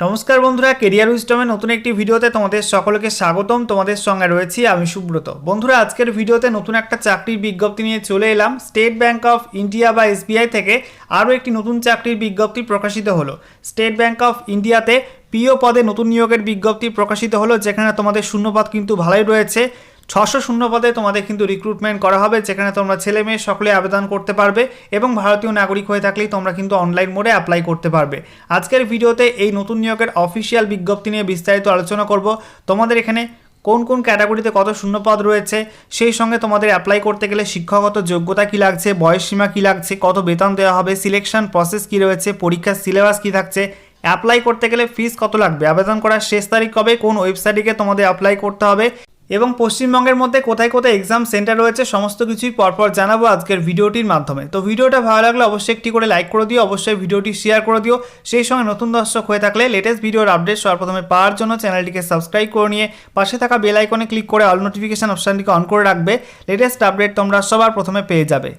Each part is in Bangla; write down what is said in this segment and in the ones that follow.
নমস্কার বন্ধুরা কেরিয়ার উইস্টমের নতুন একটি ভিডিওতে তোমাদের সকলকে স্বাগতম। তোমাদের সঙ্গে রয়েছি আমি সুব্রত। বন্ধুরা, আজকের ভিডিওতে নতুন একটা চাকরির বিজ্ঞপ্তি নিয়ে চলে এলাম। স্টেট ব্যাংক অফ ইন্ডিয়া বা এসবিআই থেকে আরও একটি নতুন চাকরির বিজ্ঞপ্তি প্রকাশিত হলো। স্টেট ব্যাংক অফ ইন্ডিয়াতে পিও পদে নতুন নিয়োগের বিজ্ঞপ্তি প্রকাশিত হলো, যেখানে তোমাদের শূন্যপদ কিন্তু ভালোই রয়েছে। ছশো শূন্য পদে তোমাদের কিন্তু রিক্রুটমেন্ট করা হবে, যেখানে তোমরা ছেলে মেয়ে সকলে আবেদন করতে পারবে এবং ভারতীয় নাগরিক হয়ে থাকলেই তোমরা কিন্তু অনলাইন মোডে অ্যাপ্লাই করতে পারবে। আজকের ভিডিওতে এই নতুন নিয়োগের অফিসিয়াল বিজ্ঞপ্তি নিয়ে বিস্তারিত আলোচনা করব। তোমাদের এখানে কোন কোন ক্যাটাগরিতে কত শূন্যপদ রয়েছে, সেই সঙ্গে তোমাদের অ্যাপ্লাই করতে গেলে শিক্ষাগত যোগ্যতা কী লাগছে, বয়স সীমা কী লাগছে, কত বেতন দেওয়া হবে সিলেকশন প্রসেস কী রয়েছে, পরীক্ষার সিলেবাস কী থাকছে অ্যাপ্লাই করতে গেলে ফিস কত লাগবে, আবেদন করার শেষ তারিখ কবে, কোন ওয়েবসাইটে তোমাদের অ্যাপ্লাই করতে হবে এবং পশ্চিমবঙ্গের মধ্যে কোথায় কোথায় এক্সাম সেন্টার রয়েছে, সমস্ত কিছুই পরপর জানাব আজকের ভিডিওটির মাধ্যমে। তো ভিডিওটা ভালো লাগলে অবশ্যই একটি করে লাইক করে দিও, অবশ্যই ভিডিওটি শেয়ার করে দিও। সেই সঙ্গে নতুন দর্শক হয়ে থাকলে লেটেস্ট ভিডিওর আপডেট সবার প্রথমে পাওয়ার জন্য চ্যানেলটিকে সাবস্ক্রাইব করে নিয়ে পাশে থাকা বেল আইকনে ক্লিক করে অল নোটিফিকেশান অপশানটিকে অন করে রাখবে। লেটেস্ট আপডেট তোমরা সবার প্রথমে পেয়ে যাবে।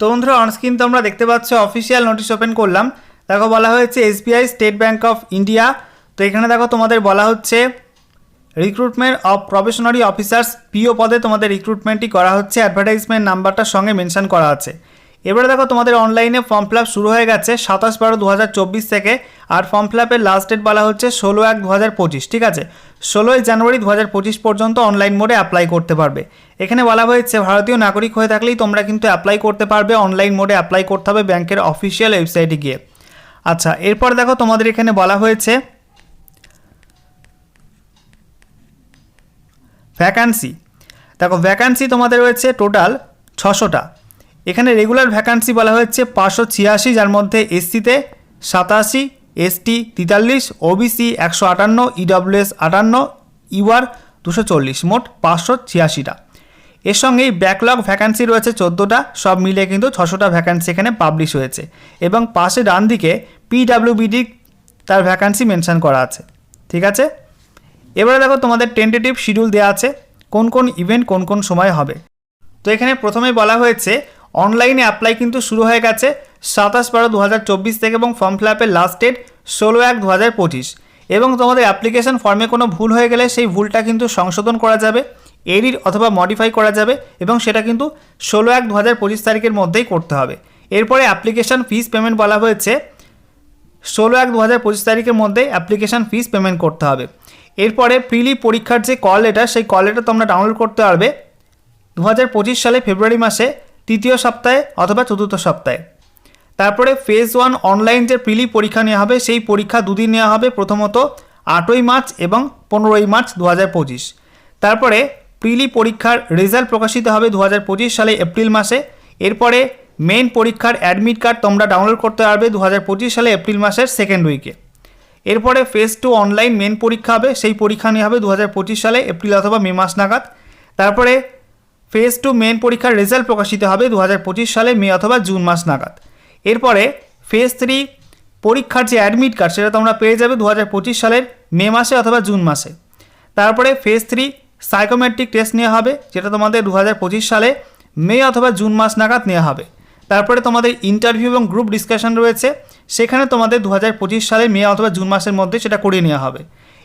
তো বন্ধুরা অনস্ক্রিন তোমরা দেখতে পাচ্ছ অফিসিয়াল নোটিশ ওপেন করলাম। দেখো বলা হয়েছে SBI State Bank of India তো এখানে দেখো তোমাদের বলা হচ্ছে recruitment of probationary officers PO পদে তোমাদের রিক্রুটমেন্টটি করা হচ্ছে অ্যাডভার্টাইজমেন্ট নাম্বারটার সঙ্গে মেনশন করা আছে। এবারে দেখো তোমাদের অনলাইনে ফর্ম ফিল শুরু হয়ে গেছে সাতাশ বারো দু থেকে, আর ফর্ম ফিল লাস্ট ডেট বলা হচ্ছে ষোলো এক দু ঠিক আছে? ষোলোই জানুয়ারি দু হাজার পঁচিশ পর্যন্ত অনলাইন মোডে অ্যাপ্লাই করতে পারবে। এখানে বলা হয়েছে ভারতীয় নাগরিক হয়ে থাকলেই তোমরা কিন্তু অ্যাপ্লাই করতে পারবে অনলাইন মোডে অ্যাপ্লাই করতে হবে ব্যাংকের অফিসিয়াল ওয়েবসাইটে গিয়ে। আচ্ছা এরপর দেখো তোমাদের এখানে বলা হয়েছে ভ্যাকান্সি দেখো ভ্যাকান্সি তোমাদের রয়েছে টোটাল ছশোটা। এখানে রেগুলার ভ্যাকান্সি বলা হয়েছে পাঁচশো ছিয়াশি, যার মধ্যে এসসিতে সাতাশি এসটি তেতাল্লিশ ওবিসি একশো আটান্ন ইডব্লিউএস আটান্ন ইউআর দুশো চল্লিশ, মোট পাঁচশো ছিয়াশিটা। এর সঙ্গেই ব্যাকলগ ভ্যাকান্সি রয়েছে চোদ্দোটা, সব মিলে কিন্তু ছশোটা ভ্যাকান্সি এখানে পাবলিশ হয়েছে। এবং পাশে ডান দিকে পিডাব্লিউবিডি তার ভ্যাকান্সি মেনশন করা আছে। ঠিক আছে? এবারে দেখো তোমাদের টেন্টেটিভ শিডিউল দেওয়া আছে, কোন কোন ইভেন্ট কোন কোন সময় হবে। তো এখানে প্রথমে বলা হয়েছে অনলাইনে অ্যাপ্লাই কিন্তু শুরু হয়ে গেছে সাতাশ বারো দু থেকে এবং ফর্ম ফিল আপের লাস্ট ডেট ষোলো এক দু এবং তোমাদের অ্যাপ্লিকেশন ফর্মে কোনো ভুল হয়ে গেলে সেই ভুলটা কিন্তু সংশোধন করা যাবে এডিট অথবা মডিফাই করা যাবে এবং সেটা কিন্তু ষোলো এক দু তারিখের মধ্যেই করতে হবে। এরপরে অ্যাপ্লিকেশন ফিস পেমেন্ট বলা হয়েছে, ষোলো এক দু তারিখের মধ্যে অ্যাপ্লিকেশন ফিস পেমেন্ট করতে হবে। এরপরে প্রিলি পরীক্ষার যে কল লেটার সেই কল লেটার তোমরা ডাউনলোড করতে পারবে দু হাজার পঁচিশ সালে ফেব্রুয়ারি মাসে তৃতীয় সপ্তাহে অথবা চতুর্থ সপ্তাহে। তারপরে ফেজ ওয়ান অনলাইন যে প্রিলি পরীক্ষা নেওয়া হবে, সেই পরীক্ষা দুদিন নেওয়া হবে, প্রথমত আটই মার্চ এবং পনেরোই মার্চ দু হাজার পঁচিশ। তারপরে প্রিলি পরীক্ষার রেজাল্ট প্রকাশিত হবে দু হাজার পঁচিশ সালে এপ্রিল মাসে। এরপরে মেন পরীক্ষার অ্যাডমিট কার্ড তোমরা ডাউনলোড করতে পারবে দু হাজার পঁচিশ সালে এপ্রিল মাসের সেকেন্ড উইকে এরপরে ফেজ টু অনলাইন মেন পরীক্ষা হবে, সেই পরীক্ষা নেওয়া হবে দু হাজার পঁচিশ সালে, এপ্রিল অথবা মে মাস নাগাদ। তারপরে ফেজ টু মেন পরীক্ষার রেজাল্ট প্রকাশিত হবে দু হাজার পঁচিশ সালে, মে অথবা জুন মাস নাগাদ। এরপরে ফেজ থ্রি পরীক্ষার যে অ্যাডমিট কার্ড সেটা তোমরা পেয়ে যাবে দু হাজার পঁচিশ সালের মে মাসে অথবা জুন মাসে। তারপরে ফেজ থ্রি সাইকোমেট্রিক টেস্ট নেওয়া হবে, যেটা তোমাদের দু সালে মে অথবা জুন মাস নাগাদ নেওয়া হবে। তারপরে তোমাদের ইন্টারভিউ এবং গ্রুপ ডিসকাশন রয়েছে। সেখানে তোমাদের দু হাজার পঁচিশ সালে মে অথবা জুন মাসের মধ্যে সেটা করিয়ে নেওয়া হবে।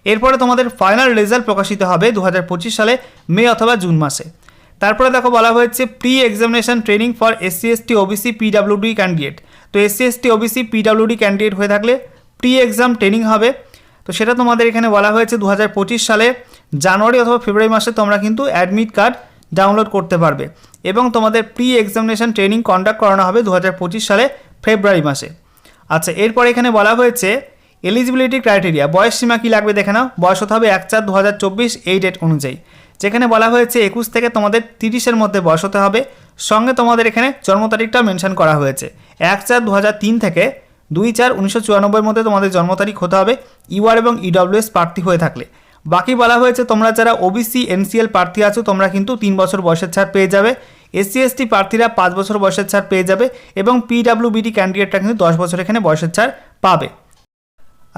এরপরে তোমাদের ফাইনাল রেজাল্ট প্রকাশিত হবে দু হাজার পঁচিশ সালে মে অথবা জুন মাসে। তারপরে দেখো বলা হয়েছে pre examination training for SC ST OBC PWD candidate তো SC ST OBC PWD candidate হয়ে থাকলে প্রি এক্সাম ট্রেনিং হবে। তো সেটা তোমাদের এখানে বলা হয়েছে দু হাজার পঁচিশ সালে জানুয়ারি অথবা ফেব্রুয়ারি মাসে তোমরা কিন্তু অ্যাডমিট কার্ড ডাউনলোড করতে পারবে। এবং তোমাদের প্রি এক্সামিনেশন ট্রেনিং কন্ডাক্ট করানো হবে দু হাজার পঁচিশ সালে, ফেব্রুয়ারি মাসে। আচ্ছা এরপর এখানে বলা হয়েছে এলিজিবিলিটি ক্রাইটেরিয়া বয়স সীমা কী লাগবে দেখে নাও। বয়স হতে হবে এক চার দু এই ডেট অনুযায়ী। যেখানে বলা হয়েছে, একুশ থেকে তোমাদের তিরিশের মধ্যে বয়স হতে হবে। সঙ্গে তোমাদের এখানে জন্ম তারিখটা মেনশন করা হয়েছে। এক চার দু থেকে দুই চার উনিশশো মধ্যে তোমাদের জন্ম তারিখ হতে হবে। ইউআর এবং ইডব্লিউএস প্রার্থী হয়ে থাকলে। বাকি বলা হয়েছে, তোমরা যারা ওবিসি এনসিএল প্রার্থী আছো, তোমরা কিন্তু তিন বছর বয়সের ছাড় পেয়ে যাবে। এসসি এসটি প্রার্থীরা পাঁচ বছর বয়সের ছাড় পেয়ে যাবে এবং পিডাব্লিউবিডি ক্যান্ডিডেটরা কিন্তু দশ বছর এখানে বয়সের ছাড় পাবে।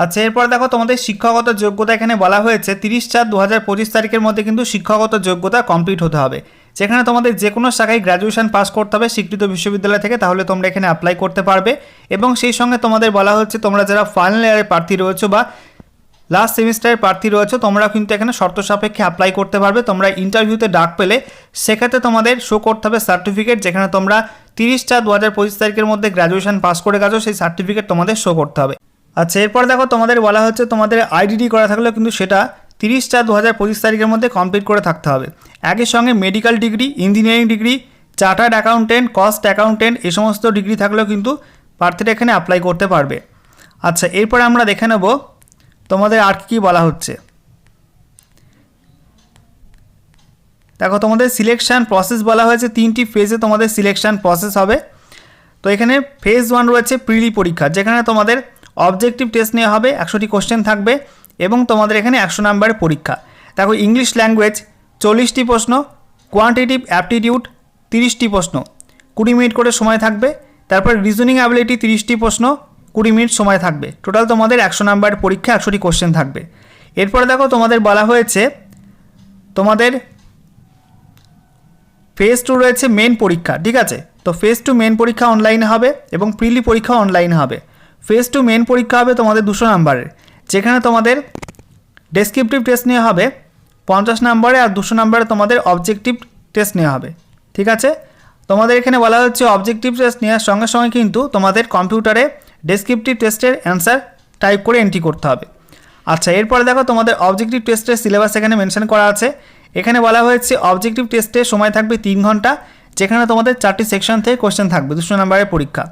আচ্ছা এরপর দেখো, তোমাদের শিক্ষাগত যোগ্যতা এখানে বলা হয়েছে, তিরিশ চার দু হাজার পঁচিশ তারিখের মধ্যে কিন্তু শিক্ষাগত যোগ্যতা কমপ্লিট হতে হবে। যেখানে তোমাদের যে কোনো শাখায় গ্র্যাজুয়েশন পাস করতে হবে স্বীকৃত বিশ্ববিদ্যালয় থেকে, তাহলে তোমরা এখানে অ্যাপ্লাই করতে পারবে। এবং সেই সঙ্গে তোমাদের বলা হচ্ছে, তোমরা যারা ফাইনাল ইয়ারের প্রার্থী রয়েছো বা লাস্ট সেমিস্টারের প্রার্থী রয়েছে, তোমরা কিন্তু এখানে শর্ত সাপেক্ষে অ্যাপ্লাই করতে পারবে। তোমরা ইন্টারভিউতে ডাক পেলে, সেক্ষেত্রে তোমাদের শো করতে হবে সার্টিফিকেট যেখানে তোমরা তিরিশ চার দু হাজার পঁচিশ তারিখের মধ্যে গ্র্যাজুয়েশন পাস করে গেছো, সেই সার্টিফিকেট তোমাদের শো করতে হবে। আচ্ছা এরপর দেখো, তোমাদের বলা হচ্ছে তোমাদের আইডিডি করা থাকলেও কিন্তু সেটা তিরিশ চার দু হাজার পঁচিশ তারিখের মধ্যে কমপ্লিট করে থাকতে হবে। একই সঙ্গে medical degree engineering degree chartered accountant cost accountant এই সমস্ত ডিগ্রি থাকলেও কিন্তু প্রার্থীরা এখানে অ্যাপ্লাই করতে পারবে। আচ্ছা এরপর আমরা দেখে নেব তোমাদের আর কি বলা হচ্ছে? দেখো, তোমাদের সিলেকশন প্রসেস বলা হয়েছে, তিনটি ফেজে তোমাদের সিলেকশন প্রসেস হবে। তো এখানে ফেজ ওয়ান রয়েছে প্রিলি পরীক্ষা, যেখানে তোমাদের অবজেক্টিভ টেস্ট নেওয়া হবে, একশোটি কোশ্চেন থাকবে, এবং তোমাদের এখানে একশো নাম্বারের পরীক্ষা। দেখো ইংলিশ ল্যাঙ্গুয়েজ চল্লিশটি প্রশ্ন কোয়ান্টিটিভ অ্যাপটিটিউড তিরিশটি প্রশ্ন। কুড়ি মিনিট করে সময় থাকবে, তারপর রিজনিং অ্যাবিলিটি তিরিশটি প্রশ্ন কুড়ি মিনিট সময় থাকবে। টোটাল তোমাদের একশো নাম্বারের পরীক্ষা একশোটি কোশ্চেন থাকবে। এরপরে দেখো তোমাদের বলা হয়েছে, তোমাদের ফেজ টু রয়েছে মেন পরীক্ষা, ঠিক আছে? তো ফেজ টু মেন পরীক্ষা অনলাইনে হবে এবং প্রিলি পরীক্ষা অনলাইনে হবে। ফেজ টু মেন পরীক্ষা হবে তোমাদের দুশো নাম্বারের, যেখানে তোমাদের ডেসক্রিপটিভ টেস্ট নেওয়া হবে, পঞ্চাশ নাম্বারে আর দুশো নাম্বারে তোমাদের অবজেক্টিভ টেস্ট নেওয়া হবে, ঠিক আছে? তোমাদের এখানে বলা হচ্ছে অবজেক্টিভ টেস্ট নেওয়ার সঙ্গে সঙ্গে কিন্তু তোমাদের কম্পিউটারে ডেসক্রিপটিভ টেস্টের অ্যান্সার টাইপ করে এন্ট্রি করতে হবে। আচ্ছা এরপরে দেখো তোমাদের অবজেক্টিভ টেস্টের সিলেবাস এখানে মেনশন করা আছে। এখানে বলা হয়েছে অবজেক্টিভ টেস্টে সময় থাকবে তিন ঘণ্টা, যেখানে তোমাদের চারটি সেকশন থেকে কোশ্চেন থাকবে, দুশো নম্বরের পরীক্ষা।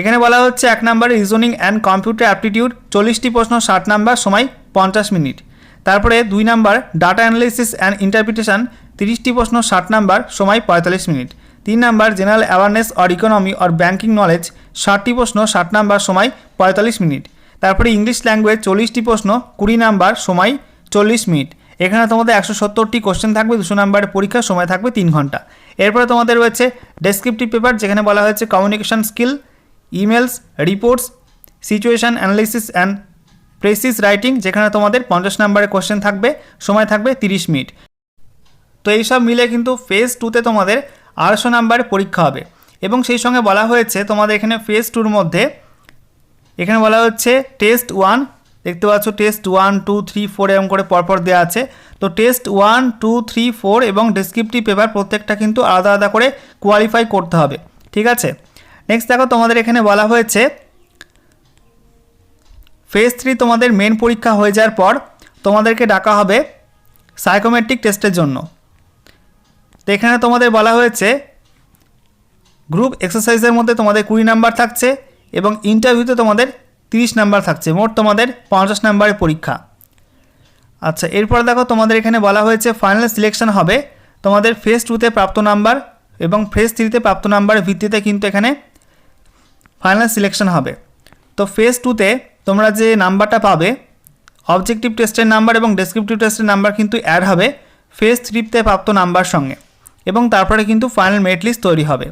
এখানে বলা হচ্ছে এক নম্বরে রিজনিং অ্যান্ড কম্পিউটার অ্যাপটিটিউড চল্লিশটি প্রশ্ন, ষাট নাম্বার সময় পঞ্চাশ মিনিট। তারপরে দুই number data analysis and interpretation তিরিশটি প্রশ্ন, ষাট নাম্বার সময় পঁয়তাল্লিশ মিনিট। তিন number general awareness or economy or banking knowledge ষাটটি প্রশ্ন, ষাট নাম্বার সময়, পঁয়তাল্লিশ মিনিট। তারপরে ইংলিশ ল্যাঙ্গুয়েজ চল্লিশটি প্রশ্ন, কুড়ি নাম্বার সময়, চল্লিশ মিনিট। এখানে তোমাদের একশো সত্তরটি কোশ্চেন থাকবে, দুশো নাম্বারের পরীক্ষার সময় থাকবে তিন ঘণ্টা। এরপরে তোমাদের রয়েছে ডেসক্রিপটিভ পেপার যেখানে বলা হয়েছে communication skill emails reports situation analysis and precis writing যেখানে তোমাদের পঞ্চাশ নাম্বারের কোশ্চেন থাকবে, সময় থাকবে তিরিশ মিনিট। তো এইসব মিলে কিন্তু ফেজ টুতে তোমাদের আড়াইশো নাম্বারের পরীক্ষা হবে। এবং সেই সঙ্গে বলা হয়েছে, তোমাদের এখানে ফেজ টুর মধ্যে, এখানে বলা হচ্ছে টেস্ট ওয়ান দেখতে পাচ্ছ test one two three four এরকম করে পরপর দেওয়া আছে। তো test one two three four এবং ডেসক্রিপটিভ পেপার প্রত্যেকটা কিন্তু আলাদা আলাদা করে কোয়ালিফাই করতে হবে। ঠিক আছে? নেক্সট দেখো, তোমাদের এখানে বলা হয়েছে ফেজ থ্রি তোমাদের মেন পরীক্ষা হয়ে যাওয়ার পর তোমাদেরকে ডাকা হবে সাইকোমেট্রিক টেস্টের জন্য। এখানে তোমাদের বলা হয়েছে গ্রুপ এক্সারসাইজের মধ্যে তোমাদের কুড়ি নাম্বার থাকছে এবং ইন্টারভিউতে তোমাদের তিরিশ নাম্বার থাকছে, মোট তোমাদের পঞ্চাশ নাম্বারের পরীক্ষা। আচ্ছা এরপর দেখো তোমাদের এখানে বলা হয়েছে ফাইনাল সিলেকশন হবে তোমাদের ফেজ টুতে প্রাপ্ত নাম্বার এবং ফেজ থ্রিতে প্রাপ্ত নাম্বারের ভিত্তিতে কিন্তু এখানে ফাইনাল সিলেকশন হবে। তো ফেজ টুতে তোমরা যে নাম্বারটা পাবে অবজেক্টিভ টেস্টের নাম্বার এবং ডেসক্রিপটিভ টেস্টের নাম্বার কিন্তু অ্যাড হবে ফেজ থ্রিতে প্রাপ্ত নাম্বার সঙ্গে। এবং তারপরে কিন্তু ফাইনাল মেরিট লিস্ট তৈরি হবে।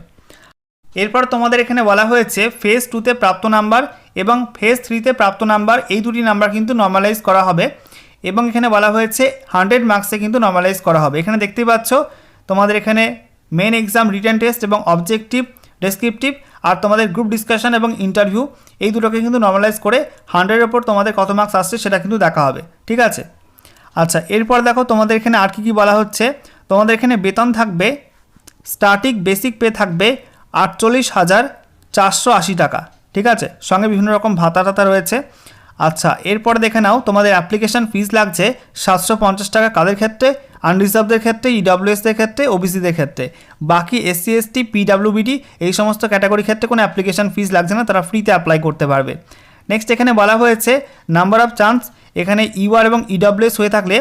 এরপর তোমাদের এখানে বলা হয়েছে ফেজ টুতে প্রাপ্ত নাম্বার এবং ফেজ থ্রিতে প্রাপ্ত নাম্বার এই দুটি নাম্বার কিন্তু নর্মালাইজ করা হবে এবং এখানে বলা হয়েছে হান্ড্রেড মার্কসে কিন্তু নর্মালাইজ করা হবে। এখানে দেখতেই পাচ্ছ, তোমাদের এখানে মেন এক্সাম রিটার্ন টেস্ট এবং অবজেক্টিভ ডেসক্রিপটিভ আর তোমাদের গ্রুপ ডিসকাশন এবং ইন্টারভিউ এই দুটোকে কিন্তু নর্মালাইজ করে হান্ড্রেডের ওপর তোমাদের কত মার্কস আসছে সেটা কিন্তু দেখা হবে। ঠিক আছে? আচ্ছা এরপর দেখো তোমাদের এখানে আর কী কী বলা হচ্ছে তোমাদের এখানে বেতন থাকবে স্টার্টিং বেসিক পে থাকবে আটচল্লিশ হাজার চারশো আশি টাকা, ঠিক আছে? সঙ্গে বিভিন্ন রকম ভাতা টাতা রয়েছে। আচ্ছা এরপরে দেখে নাও, তোমাদের অ্যাপ্লিকেশন ফিজ লাগছে সাতশো পঞ্চাশ টাকা কাদের ক্ষেত্রে? আনরিজার্ভদের ক্ষেত্রে ইডব্লিউএসদের ক্ষেত্রে ওবিসিদের ক্ষেত্রে। বাকি এসসি এসটি পিডাব্লিউবিডি এই সমস্ত ক্যাটাগরির ক্ষেত্রে কোনো অ্যাপ্লিকেশন ফিজ লাগছে না, তারা ফ্রিতে অ্যাপ্লাই করতে পারবে। নেক্সট এখানে বলা হয়েছে নাম্বার অফ চান্স এখানে ইউআর এবং ইডব্লিউএস হয়ে থাকলে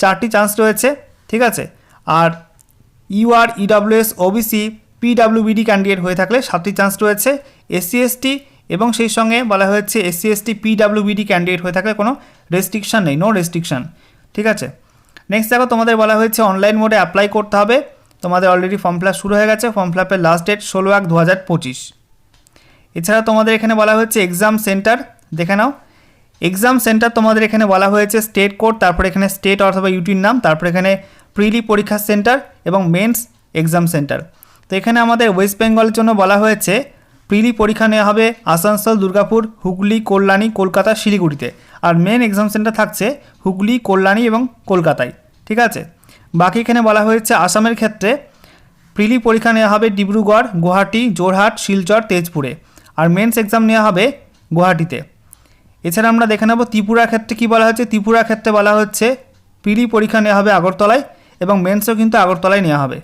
চারটি চান্স রয়েছে, ঠিক আছে? আর UR EWS OBC PWBD candidate হয়ে থাকলে সাতটি চান্স রয়েছে এসসি এসটি এবং সেই সঙ্গে বলা হয়েছে এসসি এসটি পিডাব্লিউবিডি ক্যান্ডিডেট হয়ে থাকলে কোনো রেস্ট্রিকশান নেই নো রেস্ট্রিকশান ঠিক আছে? নেক্সট দেখো, তোমাদের বলা হয়েছে অনলাইন মোডে অ্যাপ্লাই করতে হবে। তোমাদের অলরেডি ফর্ম ফিল শুরু হয়ে গেছে। ফর্ম ফিল লাস্ট ডেট ষোলো এক দু হাজার পঁচিশ। এছাড়া তোমাদের এখানে বলা হয়েছে এক্সাম সেন্টার দেখে নাও। এক্সাম সেন্টার তোমাদের এখানে বলা হয়েছে স্টেট কোড তারপর এখানে স্টেট অথবা ইউটির নাম, তারপর এখানে প্রিলি পরীক্ষা সেন্টার এবং মেন্স এক্সাম সেন্টার। তো এখানে আমাদের ওয়েস্ট বেঙ্গলের জন্য বলা হয়েছে, প্রিলি পরীক্ষা নেওয়া হবে আসানসোল, দুর্গাপুর, হুগলি, কল্যাণী, কলকাতা, শিলিগুড়িতে। আর মেন এক্সাম সেন্টার থাকছে হুগলি, কল্যাণী এবং কলকাতায়। ঠিক আছে? বাকি এখানে বলা হয়েছে আসামের ক্ষেত্রে, প্রিলি পরীক্ষা নেওয়া হবে ডিব্রুগড়, গুয়াহাটি জোরহাট শিলচর, তেজপুরে। আর মেন্স এক্সাম নেওয়া হবে গুয়াহাটিতে। এছাড়া আমরা দেখে নেব ত্রিপুরার ক্ষেত্রে কী বলা হচ্ছে ত্রিপুরার ক্ষেত্রে বলা হচ্ছে, প্রিলি পরীক্ষা নেওয়া হবে আগরতলায়। এবং মেন্সও কিন্তু আগরতলায় নেওয়া হবে।